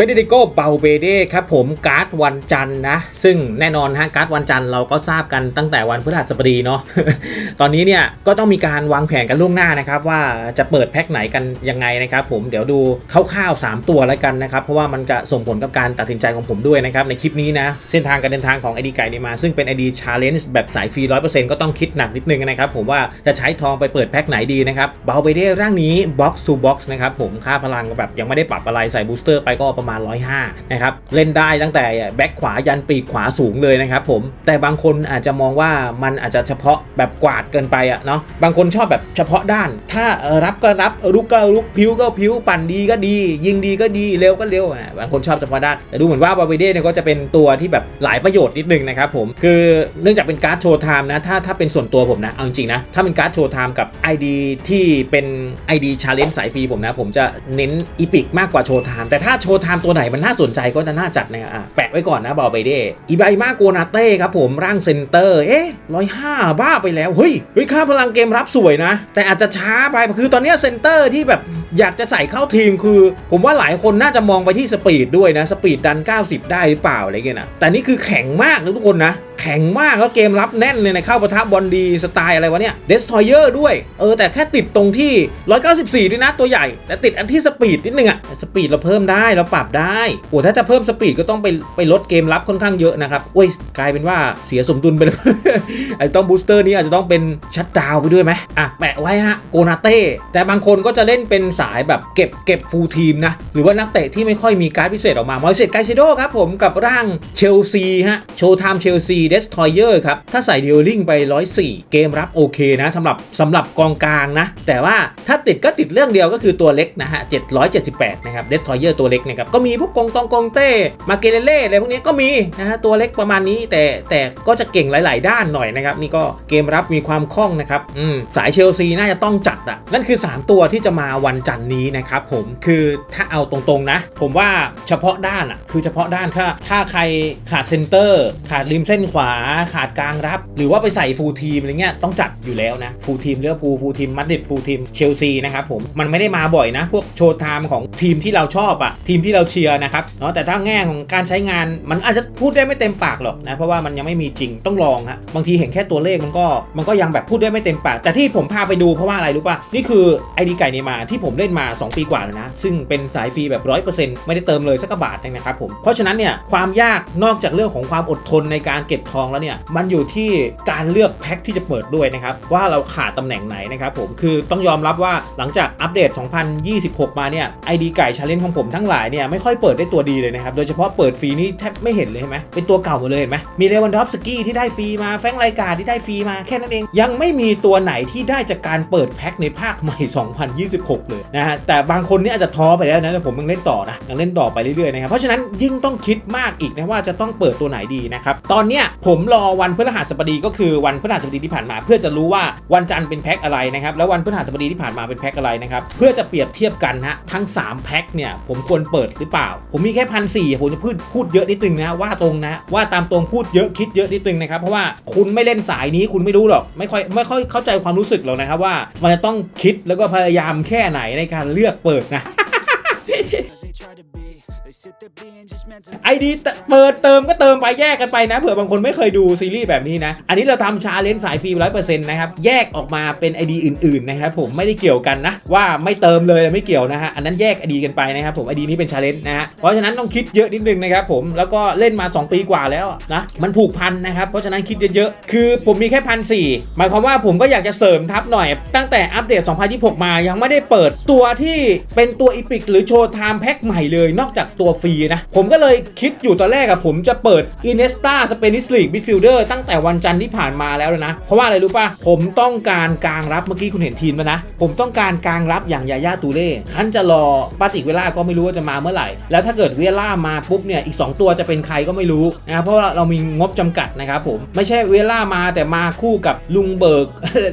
เฟเดริโกเบาเบเดครับผมการ์ดวันจันนะ ซึ่งแน่นอนฮะการ์ดวันจันเราก็ทราบกันตั้งแต่วันพฤหัสบดีเนาะตอนนี้เนี่ยก็ต้องมีการวางแผนกันล่วงหน้านะครับว่าจะเปิดแพ็คไหนกันยังไงนะครับผมเดี๋ยวดูคร่าวๆ3ตัวแล้วกันนะครับเพราะว่ามันจะส่งผลกับการตัดสินใจของผมด้วยนะครับในคลิปนี้นะเส้นทางการเดินทางของไอดีไก่เนี่ยมา ซึ่งเป็น ID Challenge แบบสายฟรี100%ก็ต้องคิดหนักนิดนึงนะครับผมว่าจะใช้ทองไปเปิดแพ็คไหนดีนะครับเบาเบเดร่างนี้ box to box นะครับผมค่าพลังแบบยังไม่ได้ปรับอะไรใส่บูสเตอร์ไปก็ประมาณ105 นะครับ เล่นได้ตั้งแต่แบ็คขวายันปีกขวาสูงเลยนะครับผม แต่บางคนอาจจะมองว่ามันอาจจะเฉพาะแบบกวาดเกินไปอะเนาะ บางคนชอบแบบเฉพาะด้าน ถ้ารับก็รับรุกก็รุก พิ้วก็พิ้ว ปั่นดีก็ดี ยิงดีก็ดี เร็วก็เร็วอะบางคนชอบเฉพาะด้าน แต่ดูเหมือนว่าบาเวเดเนี่ยก็จะเป็นตัวที่แบบหลายประโยชน์นิดนึงนะครับผม คือเนื่องจากเป็นการ์ดโชว์ไทม์นะ ถ้าถ้าเป็นส่วนตัวผมนะ เอาจริงๆนะ ถ้าเป็นการ์ดโชว์ไทม์กับ ID ที่เป็น ID Challenge สายฟรีผมนะ ผมจะเน้นอีพิกมากกว่าโชว์ไทม์ แต่ถ้าโชว์ไทม์ตัวไหนมันน่าสนใจก็จะน่าจัดนะอะแปะไว้ก่อนนะบาเวเดอีไบมาโกนาเต้ครับผมร่างเซนเตอร์เอ๊ะร้อยห้าบ้าไปแล้วเฮ้ยเฮ้ยค่าพลังเกมรับสวยนะ แต่อาจจะช้าไปคือตอนนี้เซนเตอร์ที่แบบอยากจะใส่เข้าทีมคือ ผมว่าหลายคนน่าจะมองไปที่สปีดด้วยนะสปีดดัน 90 ได้หรือเปล่าอะไรเงี้ยนะแต่นี่คือแข็งมากนะทุกคนนะ แข็งมากแล้วเกมรับแน่นเลยนะเข้าประทับบอลดีสไตล์อะไรวะเนี่ยเดสทอยเออร์ด้วย เออแต่แค่ติดตรงที่ 194 ด้วยนะตัวใหญ่ แต่ติดอันที่สปีดนิดนึงอะแต่สปีดเราเพิ่มได้เราปรับได้โอ้ถ้าจะเพิ่มสปีดก็ต้องไปไปลดเกมรับค่อนข้างเยอะนะครับโอ้ยกลายเป็นว่าเสียสมดุลไปเลยอาจจะต้องบูสเตอร์นี้อาจจะต้องเป็นชัดดาวไปด้วยไหมอะแปะไว้ฮะโกนาเต้แต่บางคนก็จะเล่นเป็นสายแบบเก็บเก็บฟูลทีมนะหรือว่านักเตะที่ไม่ค่อยมีการ์ดพิเศษออกมามอยเซตไกเซโดครับผมกับร่างเชลซีฮะโชว์ไทม์เชลซีเดสทอยเออร์ครับ ถ้าใส่เดียลิงไป 104 เกมรับโอเคนะสำหรับสำหรับกองกลางนะ แต่ว่าถ้าติดก็ติดเรื่องเดียวก็คือตัวเล็กนะฮะ 778 นะครับเดสทอยเออร์ตัวเล็กนะครับ ก็มีพวกกองตองกองเต้ มาเกเรเล่อะไรพวกนี้ก็มีนะฮะ ตัวเล็กประมาณนี้แต่แต่ก็จะเก่งหลาย ๆ ด้านหน่อยนะครับ นี่ก็เกมรับมีความคล่องนะครับอืมสายเชลซีน่าจะต้องจัดอะนั่นคือ 3 ตัวที่จะมาวันจันทร์นี้นะครับผมคือถ้าเอาตรงๆนะ ผมว่าเฉพาะด้านอะคือเฉพาะด้านถ้าถ้าใครขาดเซนเตอร์ ขาดริมเส้นขวาขาดกลางรับ หรือว่าไปใส่ฟูลทีมอะไรเงี้ยต้องจัดอยู่แล้วนะฟูลทีมเลือพูลฟูลทีมมัดดิดฟูลทีมเชลซีนะครับผมมันไม่ได้มาบ่อยนะ พวกโชว์ไทม์ของทีมที่เราชอบอะทีมที่เราเชียร์นะครับเนาะแต่ถ้าแง่ของการใช้งานมันอาจจะพูดได้ไม่เต็มปากหรอกนะเพราะว่ามันยังไม่มีจริงต้องลองฮะบางทีเห็นแค่ตัวเลขมันก็มันก็ยังแบบพูดได้ไม่เต็มปาก แต่ที่ผมพาไปดูเพราะว่าอะไรรู้ป่ะนี่คือไอดีไก่เนมาที่ผมเล่นมา 2 ปีกว่าแล้วนะ ซึ่งเป็นสายฟรีแบบ 100%ไม่ได้เติมเลยสักกระบาทนะครับผมเพราะฉะนั้นเนี่ยความยากนอกจากเรื่องของความอดทนในการเก็บทองแล้วเนี่ยมันอยู่ที่การเลือกแพ็คที่จะเปิดด้วยนะครับว่าเราขาดตำแหน่งไหนนะครับผมคือต้องยอมรับว่าหลังจากอัปเดต 2026 มาเนี่ยไอดีไก่ชาเลนของผมทั้งหลายเนี่ยไม่ค่อยเปิดได้ตัวดีเลยนะครับโดยเฉพาะเปิดฟรีนี่แทบไม่เห็นเลยใช่ไหมเป็นตัวเก่าหมดเลยเห็นไหมมีเลวันดอฟสกี้ที่ได้ฟรีมาแฟงค์ไรการที่ได้ฟรีมาแค่นั้นเอง ยังไม่มีตัวไหนที่ได้จากการเปิดแพ็คในภาคใหม่ 2026 เลยนะฮะแต่บางคนเนี่ยอาจจะท้อไปแล้วนะแต่ผมยังเล่นต่อนะยังเล่นต่อไปเรื่อยๆนะครับเพราะฉะนั้นยิ่งต้องคิดมากอีกนะว่าจะต้องเปิดตัวไหนดีนะครับตอนเนี้ยผมรอวันพฤหัสบดีก็คือวันพฤหัสบดีที่ผ่านมา เพื่อจะรู้ว่าวันจันทร์เป็นแพ็คอะไรนะครับแล้ววันพฤหัสบดีที่ผ่านมาเป็นแพ็คอะไรนะครับเพื่อจะเปรียบเทียบกันฮะทั้ง 3 แพ็คเนี่ยผมควรเปิดหรือเปล่า ผมมีแค่พันสี่ผมจะพูดพูดเยอะนิดนึงนะว่าตรงนะว่าตามตรงพูดเยอะคิดเยอะนิดนึงนะครับเพราะว่าคุณไม่เล่นสายนี้คุณไม่รู้หรอกไม่ค่อยไม่ค่อยเข้าใจความรู้สึกหรอกนะครับว่ามันจะต้องคิดแล้วก็พยายามแค่ไหนในการเลือกเปิดนะ ไอดีเปิดเติมก็เติมไปแยกกันไปนะเผื่อบางคนไม่เคยดูซีรีส์แบบนี้นะ อันนี้เราทำชาเลนจ์สายฟรีร้อยเปอร์เซ็นต์นะครับ แยกออกมาเป็น ID อื่นๆนะครับผมไม่ได้เกี่ยวกันนะ ว่าไม่เติมเลยไม่เกี่ยวนะฮะอันนั้นแยก ID กันไปนะครับผม ID นี้เป็นชาเลนจ์นะฮะเพราะฉะนั้นต้องคิดเยอะนิดนึงนะครับผมแล้วก็เล่นมา 2 ปีกว่าแล้วนะมันผูกพันนะครับเพราะฉะนั้นคิดเยอะๆคือผมมีแค่พันสี่หมายความว่าผมก็อยากจะเสริมทับหน่อย ตั้งแต่อัปเดต 2026 มายังไม่ได้เปิดตัวที่เป็นตัวอีพิกหรือโชว์ไทม์แพ็คใหม่เลยนอกจากตัวฟรีนะ ผมก็เลยคิดอยู่ตอนแรกอะผมจะเปิด i n e s t a Spanish League Midfielder ตั้งแต่วันจันทร์ที่ผ่านมาแล้วนะ เพราะว่าอะไรรู้ป่ะ ผมต้องการกลางรับเมื่อกี้คุณเห็นทีมแล้วนะ ผมต้องการกลางรับอย่างยาย่าตูเล่คันจะรอปาติกเวล่าก็ไม่รู้ว่าจะมาเมื่อไหร่ แล้วถ้าเกิดเวล่ามาปุ๊บเนี่ยอีก 2 ตัวจะเป็นใครก็ไม่รู้นะเพราะว่าเรามีงบจำกัดนะครับผมไม่ใช่เวล่ามาแต่มาคู่กับลุงเบิร์ก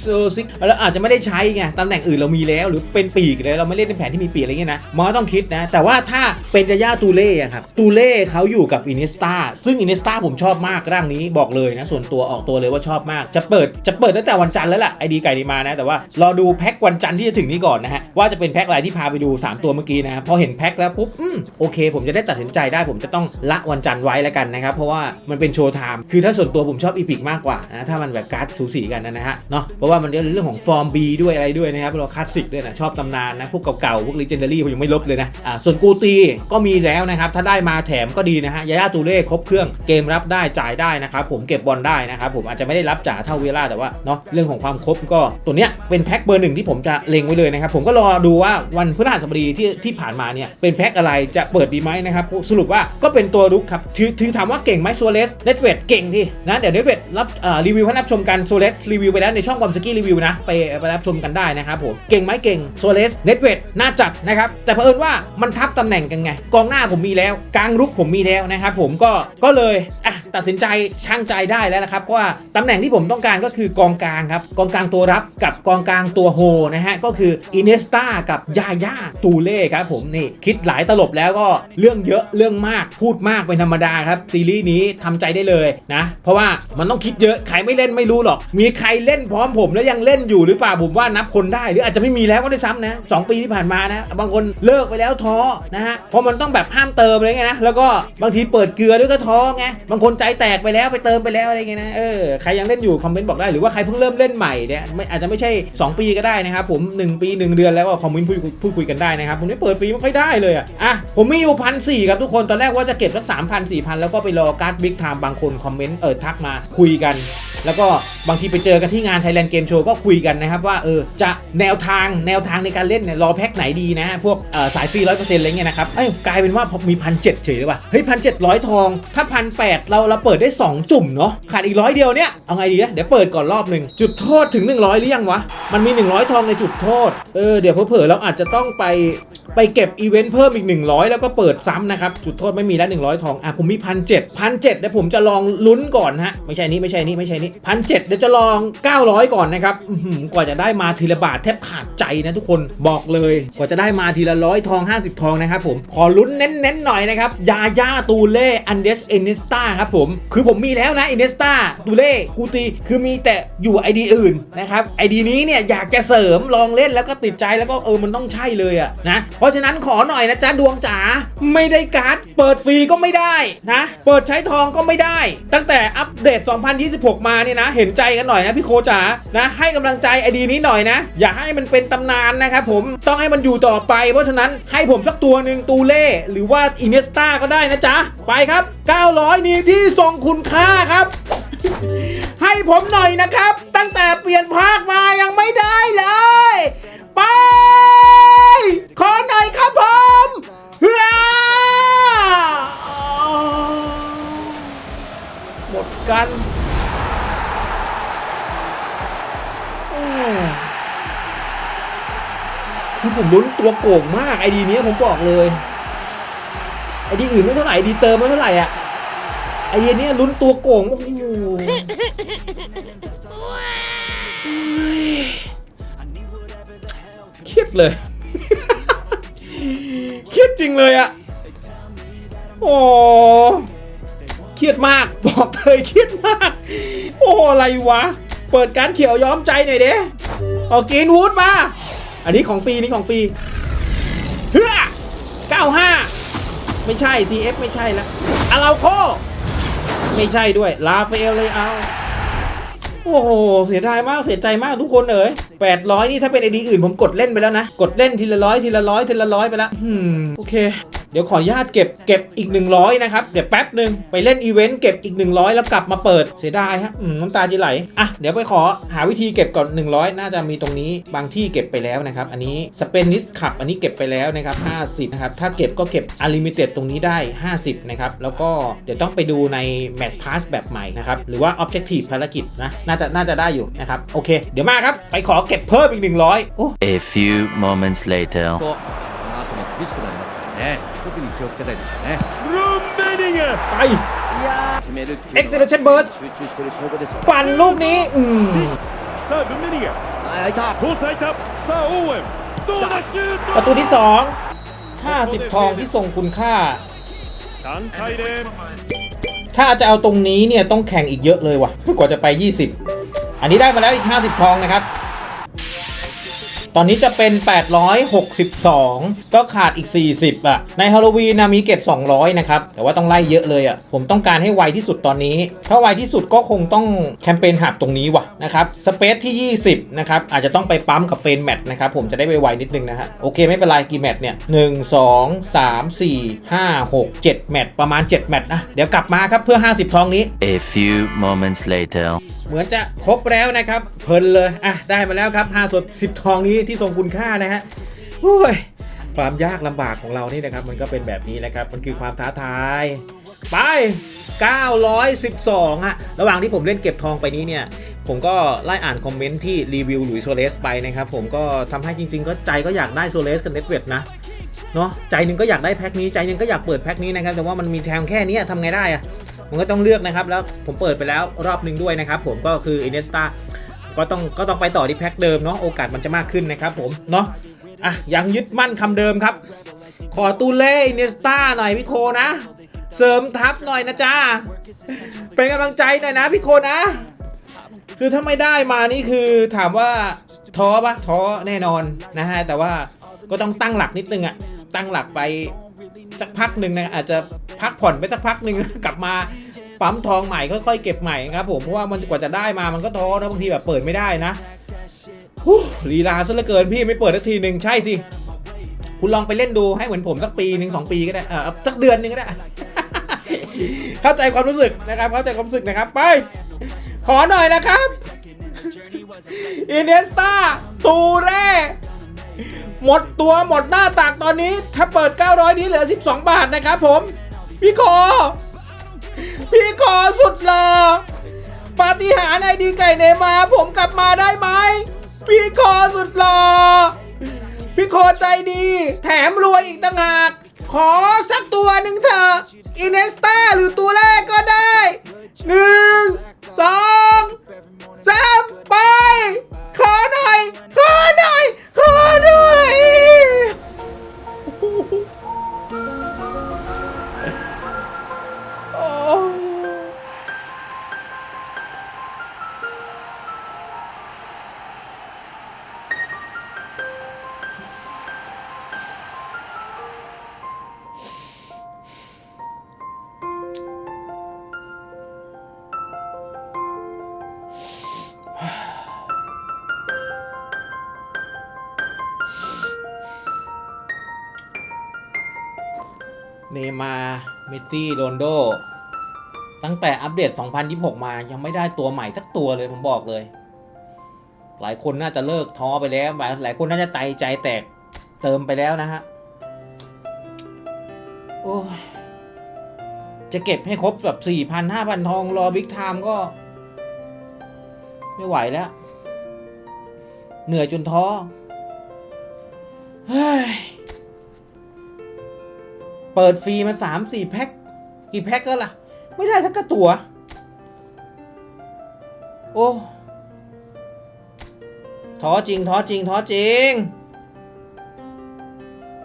โซซิกแล้วอาจจะไม่ได้ใช้ไงตำแหน่งอื่นเรามีแล้ว หรือเป็นปีกเลยเราไม่เล่นในแผนที่มีปีกอะไรเงี้ยนะมอต้องคิดนะ แต่ว่าถ้าเป็นยาย่าตูเล่ครับ ตูเล่เขาอยู่กับอินิสตาซึ่งอินิสตาผมชอบมากร่างนี้บอกเลยนะ ส่วนตัวออกตัวเลยว่าชอบมาก จะเปิดจะเปิดตั้งแต่วันจันทร์แล้วล่ะไอดีไก่ดีมานะ แต่ว่ารอดูแพ็ควันจันทร์ที่จะถึงนี้ก่อนนะฮะ ว่าจะเป็นแพ็คอะไรที่พาไปดู 3 ตัวเมื่อกี้นะพอเห็นแพ็คแล้วปุ๊บอืมโอเค ผมจะได้ตัดสินใจได้ผมจะต้องละวันจันทร์ไว้แล้วกันนะครับเพราะว่ามันเป็นโชว์ไทม์คือถ้าส่วนตัวผมชอบอีพิกมากกว่านะถ้ามันแบบการ์ดสูสีกันนะฮะเนาะเพราะว่ามันเรื่องของฟอร์ม B ด้วยอะไรด้วยนะครับเราคลาสสิกด้วยนะชอบตำนานนะพวกเก่าๆพวกลีเจนดารี่ผมยังไม่ลบเลยนะอ่าส่วนกูตีก็มีแล้วนะครับ ถ้าได้มาแถมก็ดีนะฮะยาย่าตูเล่ครบเครื่องเกมรับได้จ่ายได้นะครับผมเก็บบอลได้นะครับผมอาจจะไม่ได้รับจ๋าเท่าเวล่าแต่ว่าเนาะเรื่องของความครบก็ตัวเนี้ยเป็นแพ็คเบอร์หนึ่งที่ผมจะเล็งไว้เลยนะครับผมก็รอดูว่าวันพฤหัสบดีที่ที่ผ่านมาเนี่ยเป็นแพ็คอะไรจะเปิดดีไหมนะครับสรุปว่าก็เป็นตัวรุกครับถือถือถามว่าเก่งไหมโซเลสเน็ตเวทเก่งที่นะเดี๋ยวเน็ตเวทรับอ่ารีวิวให้รับชมกันโซเลสรีวิวไปแล้วในช่องบอมสกี้รีวิวนะไปไปรับชมกันได้นะครับผมเก่งไหมเก่งโซเลสเนตเวทน่าจัดนะครับแต่เผอิญว่ามันทับตำแหน่งกันไงกองหน้าผมมีแล้วกลางรุกผมมีแล้วนะครับผมก็ก็เลยอะตัดสินใจช่างใจได้แล้วนะครับว่าตำแหน่งที่ผมต้องการก็คือกองกลางครับกองกลางตัวรับกับกองกลางตัวโฮนะฮะก็คืออินเนสตากับยาย่าตูเล่ครับผมนี่คิดหลายตลบแล้วก็เรื่องเยอะเรื่องมากพูดมากเป็นธรรมดาครับซีรีส์นี้ทำใจได้เลยนะเพราะว่ามันต้องคิดเยอะใครไม่เล่นไม่รู้หรอก มีใครเล่นพร้อมผมแล้วยังเล่นอยู่หรือเปล่าผมว่านับคนได้ หรืออาจจะไม่มีแล้วก็ได้ซ้ำนะสองปีที่ผ่านมานะบางคนเลิกไปแล้วท้อนะฮะเพราะมันต้องแบบห้ามเติมอะไรเงี้ยนะแล้วก็บางทีเปิดเกลือด้วยก็ท้อไงบางคนใจแตกไปแล้วไปเติมไปแล้วอะไรเงี้ยนะเออใครยังเล่นอยู่คอมเมนต์บอกได้หรือว่าใครเพิ่งเริ่มเล่นใหม่เนี่ยไม่อาจจะไม่ใช่ 2 ปีก็ได้นะครับผม 1 ปี 1 เดือนแล้วก็คอมเมนต์พูดพูดคุยกันได้นะครับผมไม่เปิดฟรีไม่ค่อยได้เลยอะอะผมมีอยู่พันสี่ครับทุกคนตอนแรกว่าจะเก็บสักสามพันสี่พันแล้วก็ไปรอการ์ดบิ๊กไทม์บางคนคอมเมนต์เออทักมาคุยกัน แล้วก็บางทีไปเจอกันที่งาน Thailand Game Show ก็คุยกันนะครับว่าเออจะแนวทางแนวทางในการเล่นเนี่ยรอแพ็คไหนดีนะ พวกสายฟรีร้อยเปอร์เซ็นต์อะไรเงี้ยนะครับเอ้ยกลายเป็นว่าพอมีพันเจ็ดเฉยเลยว่ะเฮ้ยพันเจ็ดร้อยทอง ถ้าพันแปดเราเราเปิดได้ 2 จุ่มเนาะขาดอีกร้อยเดียวเนี่ย เอาไงดีนะเดี๋ยวเปิดก่อนรอบหนึ่งจุดโทษถึง 100หรือยังวะ มันมี 100 ทองในจุดโทษเออเดี๋ยวเผลอๆเราอาจจะต้องไปไปเก็บอีเวนต์เพิ่มอีก 100 แล้วก็เปิดซ้ำนะครับ จุดโทษไม่มีแล้ว 100 ทอง อะ ผมมีพันเจ็ดพันเจ็ดเดี๋ยวผมจะลองลุ้นก่อนฮะ ไม่ใช่นี้ไม่ใช่นี้ไม่ใช่นี้พันเจ็ดเดี๋ยวจะลอง 900 ก่อนนะครับกว่าจะได้มาทีละบาทแทบขาดใจนะทุกคนบอกเลย กว่าจะได้มาทีละร้อยทอง 50 ทองนะครับผมขอลุ้นเน้นๆหน่อยนะครับยาย่าตูเล่อันเดสเอเนสตาครับผมคือผมมีแล้วนะเอเนสตาตูเล่กูตีคือมีแต่อยู่ไอดีอื่นนะครับไอดีนี้เนี่ยอยากจะเสริมลองเล่นแล้วก็ติดใจแล้วก็เออมันต้องใช่เลยอะนะเพราะฉะนั้นขอหน่อยนะจ๊ะดวงจ๋าไม่ได้การ์ดเปิดฟรีก็ไม่ได้นะเปิดใช้ทองก็ไม่ได้ ตั้งแต่อัปเดต 2026 มาเนี่ยนะ เห็นใจกันหน่อยนะพี่โคจ๋านะให้กำลังใจไอดีนี้หน่อยนะ อย่าให้มันเป็นตำนานนะครับผมต้องให้มันอยู่ต่อไป เพราะฉะนั้นให้ผมสักตัวหนึ่งตูเล่หรือว่าอินเนสตาก็ได้นะจ๊ะ ไปครับ 900 นี้ที่ทรงคุณค่าครับ ให้ผมหน่อยนะครับ ตั้งแต่เปลี่ยนภาคมายังไม่ได้ ผมลุ้นตัวโก่งมากไอดีเนี้ยผมบอกเลยไอดีอื่นไม่เท่าไหร่ดีเติมไม่เท่าไหร่อะไอเดียเนี้ยลุ้นตัวโก่งโอ้โหเครียดเลยเครียดจริงเลยอะโอ้เครียดมากบอกเลยเครียดมาก โอ้อะไรวะ เปิดการเขียวย้อมใจหน่อยเด้เอากินวูดมา อันนี้ของฟรีนี่ของฟรีเฮ้อ95ไม่ใช่ CF ไม่ใช่แล้วอาราโคไม่ใช่ด้วยลาเฟลเลยเอาโอ้โหเสียดายมากเสียใจมากทุกคนเอ๋ย800นี่ถ้าเป็นไอดีอื่นผมกดเล่นไปแล้วนะ กดเล่นทีละร้อยทีละร้อยทีละร้อยไปแล้วอืมโอเค เดี๋ยวขออนุญาตเก็บเก็บอีก 100 นะครับ เดี๋ยวแป๊บหนึ่งไปเล่นอีเวนต์เก็บอีก 100 แล้วกลับมาเปิดเสียดายฮะน้ำตาจะไหลอะเดี๋ยวไปขอหาวิธีเก็บก่อน 100 น่าจะมีตรงนี้บางที่เก็บไปแล้วนะครับ อันนี้สเปนนิสขับอันนี้เก็บไปแล้วนะครับ50นะครับถ้าเก็บก็เก็บอลิมิเต็ดตรงนี้ได้ 50นะครับแล้วก็เดี๋ยวต้องไปดูในแมทช์พาสแบบใหม่นะครับหรือว่าออบเจกตีฟภารกิจนะน่าจะน่าจะได้อยู่นะครับโอเค เดี๋ยวมาครับไปขอเก็บเพิ่มอีก 100โอ้ A few moments later ก็มาถหมดที่สุดเลยนครับ ね特に気をつけたいですよね ルンメニング ไป いやー決めるっていうのは Acceleration Burst 集中してる証拠ですよ ปั่นลูกนี้ อืม さあルンメニングあ開いたコース空いたさあオーウェンどうだシュート ประตูที่ 2 50 ทองที่ทรงคุณค่า 3対0 ถ้าจะเอาตรงนี้เนี่ยต้องแข่งอีกเยอะเลยว่ะ กว่าจะไป 20 อันนี้ได้มาแล้วอีก 50 ทองนะครับ ตอนนี้จะเป็น 862 ก็ขาดอีก 40อะ ในฮาโลวีนนะมีเก็บ 200 นะครับ แต่ว่าต้องไล่เยอะเลยอะ ผมต้องการให้ไวที่สุดตอนนี้ ถ้าไวที่สุดก็คงต้องแคมเปญหับตรงนี้ว่ะนะครับ สเปซที่ 20 นะครับ อาจจะต้องไปปั๊มกับเฟนแมทนะครับ ผมจะได้ไวๆนิดนึงนะฮะ โอเคไม่เป็นไรกี่แมตช์เนี่ย 1 2 3 4 5 6 7 แมตช์ประมาณ 7 แมตช์นะ เดี๋ยวกลับมาครับเพื่อ 50 ทองนี้ A few moments later. เหมือนจะครบแล้วนะครับเพลินเลยอะได้มาแล้วครับ5สด 10 ทองนี้ที่ทรงคุณค่านะฮะโอ้ยความยากลำบากของเรานี่นะครับ มันก็เป็นแบบนี้แหละครับ มันคือความท้าทาย ไป 912 ฮะ ระหว่างที่ผมเล่นเก็บทองไปนี้เนี่ย ผมก็ไล่อ่านคอมเมนต์ที่รีวิวหลุยส์โซเลสไปนะครับ ผมก็ทำให้จริง ๆ ก็ใจก็อยากได้โซเลสกับเน็ตเวทนะ เนาะใจหนึงก็อยากได้แพ็คนี้ ใจหนึงก็อยากเปิดแพ็คนี้นะครับ แต่ว่ามันมีแทงแค่นี้ทำไงได้อะ มันก็ต้องเลือกนะครับ แล้วผมเปิดไปแล้วรอบหนึ่งด้วยนะครับผมก็คืออินเนสตาก็ต้องก็ต้องไปต่อที่แพ็คเดิมเนาะโอกาสมันจะมากขึ้นนะครับผมเนาะอะยังยึดมั่นคำเดิมครับ ขอตูเล่อินเนสตาหน่อยพี่โคนะ เสริมทัพหน่อยนะจ้าเป็นกำลังใจหน่อยนะพี่โคนะ คือถ้าไม่ได้มานี่คือถามว่าท้อปะท้อแน่นอนนะฮะแต่ว่าก็ต้องตั้งหลักนิดนึงอะตั้งหลักไป สักพักหนึ่งนะอาจจะพักผ่อนไปสักพักหนึ่งกลับมาปั๊มทองใหม่ค่อยๆเก็บใหม่ครับผมเพราะว่ามันกว่าจะได้มามันก็ท้อนะบางทีแบบเปิดไม่ได้นะลีลาซะเหลือเกินพี่ไม่เปิดสักทีหนึ่งใช่สิคุณลองไปเล่นดูให้เหมือนผมสักปีหนึ่งสองปีก็ได้เออสักเดือนหนึ่งก็ได้ เข้าใจความรู้สึกนะครับ เข้าใจความรู้สึกนะครับ ไป ขอหน่อยนะครับอินเนสตาตูเร่ หมดตัวหมดหน้าตากตอนนี้ ถ้าเปิด 900 นี้เหลือ 12 บาทนะครับผม พี่โคพี่โคสุดหล่อปาฏิหาริย์ไอดีไก่เนมา ผมกลับมาได้ไหม พี่โคสุดหล่อพี่โคใจดี แถมรวยอีกต่างหาก ขอสักตัวหนึ่งเถอะอินเนสตาหรือตัวแรกก็ได้หนึ่งสองสามไป ขอหน่อย ขอหน่อย ขอหน่อย มาเมสซี่โรนโด ตั้งแต่อัปเดต 2026 มายังไม่ได้ตัวใหม่สักตัวเลยผมบอกเลย หลายคนน่าจะเลิกท้อไปแล้ว หลายหลายคนน่าจะใจใจแตกเติมไปแล้วนะฮะ โอ้ย จะเก็บให้ครบแบบ 4,000 5,000 ทองรอบิ๊กไทม์ก็ ไม่ไหวแล้ว เหนื่อยจนท้อเฮ้ย เปิดฟรีมาสามสี่แพ็คกี่แพ็คก็ล่ะ ไม่ได้สักกระตัว โอ้ท้อจริงท้อจริงท้อจริง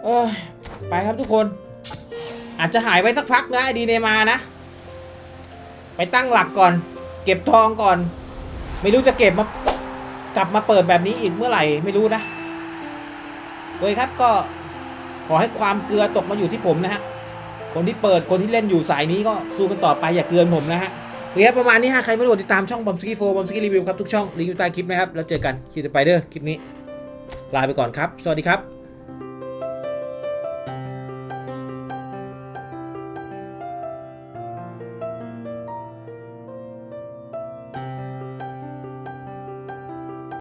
เอ้ยไปครับทุกคน อาจจะหายไปสักพักนะไอดีเนมานะ ไปตั้งหลักก่อน เก็บทองก่อน ไม่รู้จะเก็บมากลับมาเปิดแบบนี้อีกเมื่อไหร่ไม่รู้นะโดยครับก็ ขอให้ความเกลือตกมาอยู่ที่ผมนะฮะ คนที่เปิดคนที่เล่นอยู่สายนี้ก็สู้กันต่อไปอย่าเกินผมนะฮะโอเคครับประมาณนี้ฮะใครไม่รู้ติดตามช่องบอมสกี้โฟบอมสกี้รีวิวครับทุกช่องลิงก์อยู่ใต้คลิปนะครับแล้วเจอกันคลิปต่อไปเด้อคลิปนี้ลาไปก่อนครับ สวัสดีครับ